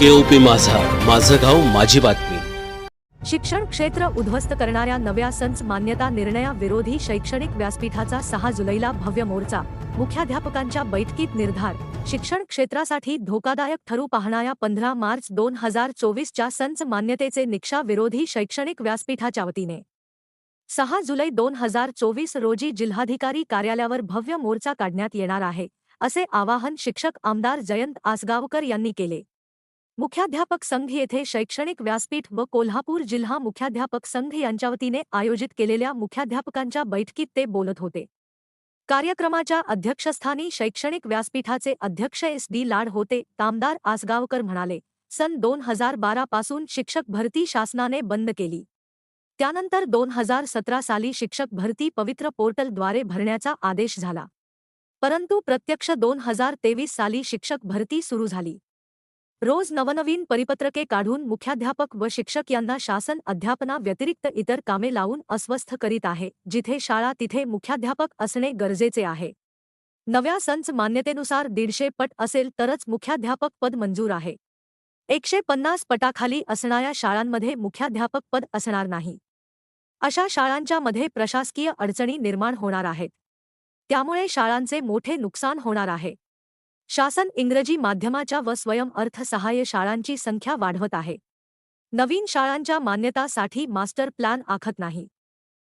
केओपी माझा. माझं गाव माझी बातमी. शिक्षण क्षेत्र उद्ध्वस्त करणाऱ्या नव्या संच मान्यता निर्णयाविरोधी शैक्षणिक व्यासपीठाचा सहा जुलैला भव्य मोर्चा. मुख्याध्यापकांच्या बैठकीत निर्धार. शिक्षण क्षेत्रासाठी धोकादायक ठरू पाहणाऱ्या पंधरा मार्च दोन हजार चोवीसच्या संच मान्यतेचे निकषा विरोधी शैक्षणिक व्यासपीठाच्या वतीने. सहा जुलै दोन हजार चोवीस रोजी जिल्हाधिकारी कार्यालयावर भव्य मोर्चा काढण्यात येणार आहे असे आवाहन शिक्षक आमदार जयंत आसगावकर यांनी केले. मुख्याध्यापक संघ येथे शैक्षणिक व्यासपीठ व कोल्हापूर जिल्हा मुख्याध्यापक संघ यांच्या वतीने आयोजित केलेल्या मुख्याध्यापकांच्या बैठकीत ते बोलत होते. कार्यक्रमाच्या अध्यक्षस्थानी शैक्षणिक व्यासपीठाचे अध्यक्ष एस. डी. लाड होते तामदार आसगावकर म्हणाले सन दोन हजार बारा पासून शिक्षक भरती शासनाने बंद केली. त्यानंतर दोन हजार सतरा साली शिक्षक भरती पवित्र पोर्टलद्वारे भरण्याचा आदेश झाला. परंतु प्रत्यक्ष दोन हजार तेवीस साली शिक्षक भरती सुरू झाली. रोज नवनवीन परिपत्रके काढून मुख्याध्यापक व शिक्षक यांना शासन अध्यापना व्यतिरिक्त इतर कामे लावून अस्वस्थ करीत आहे जिथे शाळा तिथे मुख्याध्यापक असणे गरजेचे आहे. नव्या संच मान्यतेनुसार दीडशे पट असेल तरच मुख्याध्यापक पद मंजूर आहे. एकशे पन्नास पटाखाली असणाऱ्या शाळांमध्ये मुख्याध्यापक पद असणार नाही. अशा शाळांच्या मध्ये प्रशासकीय अडचणी निर्माण होणार आहेत. त्यामुळे शाळांचे मोठे नुकसान होणार आहे. शासन इंग्रजी माध्यमाच्या व स्वयं अर्थसहाय्य शाळांची संख्या वाढवत आहे. नवीन शाळांच्या मान्यतासाठी मास्टर प्लॅन आखत नाही.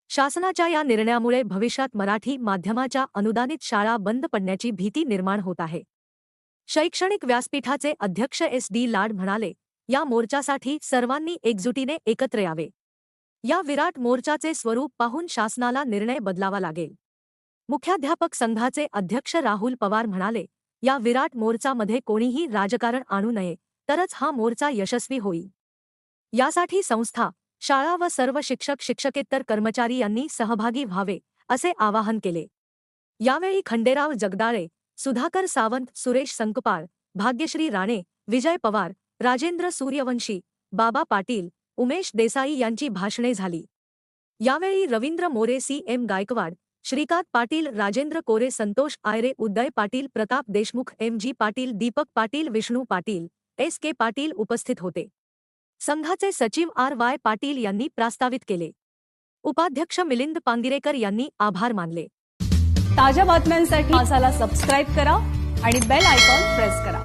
शासनाच्या या निर्णयामुळे भविष्यात मराठी माध्यमाच्या अनुदानित शाळा बंद पडण्याची भीती निर्माण होत आहे. शैक्षणिक व्यासपीठाचे अध्यक्ष एस डी लाड म्हणाले या मोर्चासाठी सर्वांनी एकजुटीने एकत्र यावे. या विराट मोर्चाचे स्वरूप पाहून शासनाला निर्णय बदलावा लागेल. मुख्याध्यापक संघाचे अध्यक्ष राहुल पवार म्हणाले या विराट मोर्चामध्ये कोणीही राजकारण आणू नये तरच हा मोर्चा यशस्वी होईल. यासाठी संस्था शाळा व सर्व शिक्षक शिक्षकेतर कर्मचारी यांनी सहभागी व्हावे असे आवाहन केले. यावेळी खंडेराव जगदाळे सुधाकर सावंत सुरेश संकपाळ भाग्यश्री राणे विजय पवार राजेंद्र सूर्यवंशी बाबा पाटील उमेश देसाई यांची भाषणे झाली. यावेळी Ravindra More C M Gaikwad Shrikant Patil Rajendra Kore Santosh Aayre Uday Patil Pratap Deshmukh M G Patil Deepak Patil Vishnu Patil S K Patil उपस्थित होते. संघाचे सचिव आर वाय पाटील यांनी प्रास्तावित केले. उपाध्यक्ष मिलिंद पांगिरेकर यांनी आभार मानले. ताज्या बातम्यांसाठी मासाला सबस्क्राईब करा आणि बेल आयकॉन प्रेस करा.